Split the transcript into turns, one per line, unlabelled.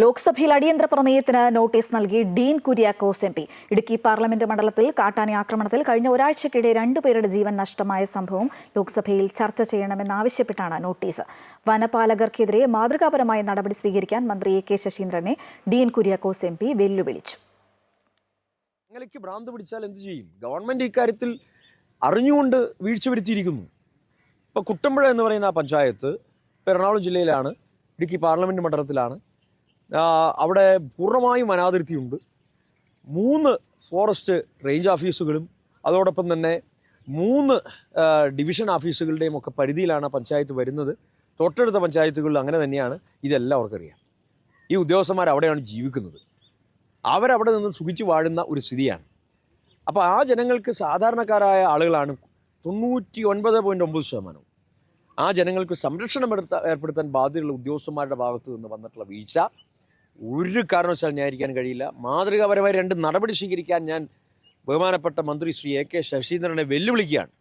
ലോക്സഭയിൽ അടിയന്തര പ്രമേയത്തിന് നോട്ടീസ് നൽകി Dean Kuriakose M P. Idukki parliament മണ്ഡലത്തിൽ കാട്ടാന ആക്രമണത്തിൽ കഴിഞ്ഞ ഒരാഴ്ചക്കിടെ രണ്ടുപേരുടെ ജീവൻ നഷ്ടമായ സംഭവം ലോക്സഭയിൽ ചർച്ച ചെയ്യണമെന്നാവശ്യപ്പെട്ടാണ് നോട്ടീസ്. വനപാലകർക്കെതിരെ മാതൃകാപരമായ നടപടി സ്വീകരിക്കാൻ മന്ത്രി എ കെ ശശീന്ദ്രനെ ഡീൻ കുര്യാക്കോസ് എം പി വെല്ലുവിളിച്ചു.
നിലയ്ക്ക് ഭ്രാന്ത് പിടിച്ചാൽ എന്ത് ചെയ്യും? ഗവൺമെന്റ് ഇക്കാര്യത്തിൽ അറിഞ്ഞുകൊണ്ട് വീഴ്ച വരുത്തിയിരിക്കുന്നു. ഇപ്പോൾ കുട്ടമ്പുഴ എന്ന് പറയുന്ന പഞ്ചായത്ത് എറണാകുളം ജില്ലയിലാണ് ഇടുക്കി പാർലമെന്റ് മണ്ഡലത്തിലാണ്. അവിടെ പൂർണമായും വനാതിർത്തിയുണ്ട് മൂന്ന് ഫോറസ്റ്റ് റേഞ്ച് ഓഫീസുകളും അതോടൊപ്പം തന്നെ മൂന്ന് ഡിവിഷൻ ഓഫീസുകളുടെയും ഒക്കെ പരിധിയിലാണ് പഞ്ചായത്ത് വരുന്നത്. തൊട്ടടുത്ത പഞ്ചായത്തുകളിൽ അങ്ങനെ തന്നെയാണ്. ഇതെല്ലാം അവർക്കറിയാം. ഈ ഉദ്യോഗസ്ഥന്മാർ അവിടെയാണ് ജീവിക്കുന്നത്. അവരവിടെ നിന്ന് സുഖിച്ചു വാഴുന്ന ഒരു സ്ഥിതിയാണ്. അപ്പോൾ ആ ജനങ്ങൾക്ക് സാധാരണക്കാരായ ആളുകളാണ് തൊണ്ണൂറ്റി ഒൻപത് പോയിന്റ് ഒമ്പത് ശതമാനം ആ ജനങ്ങൾക്ക് സംരക്ഷണം ഏർപ്പെടുത്താൻ ബാധ്യതയുള്ള ഉദ്യോഗസ്ഥന്മാരുടെ ഭാഗത്തു നിന്ന് വന്നിട്ടുള്ള വീഴ്ച ഒരു കാരണവശാലും ന്യായീകരിക്കാൻ കഴിയില്ല. മാതൃകാപരമായി രണ്ട് നടപടി സ്വീകരിക്കാൻ ഞാൻ ബഹുമാനപ്പെട്ട മന്ത്രി ശ്രീ എ കെ ശശീന്ദ്രനെ വെല്ലുവിളിക്കുകയാണ്.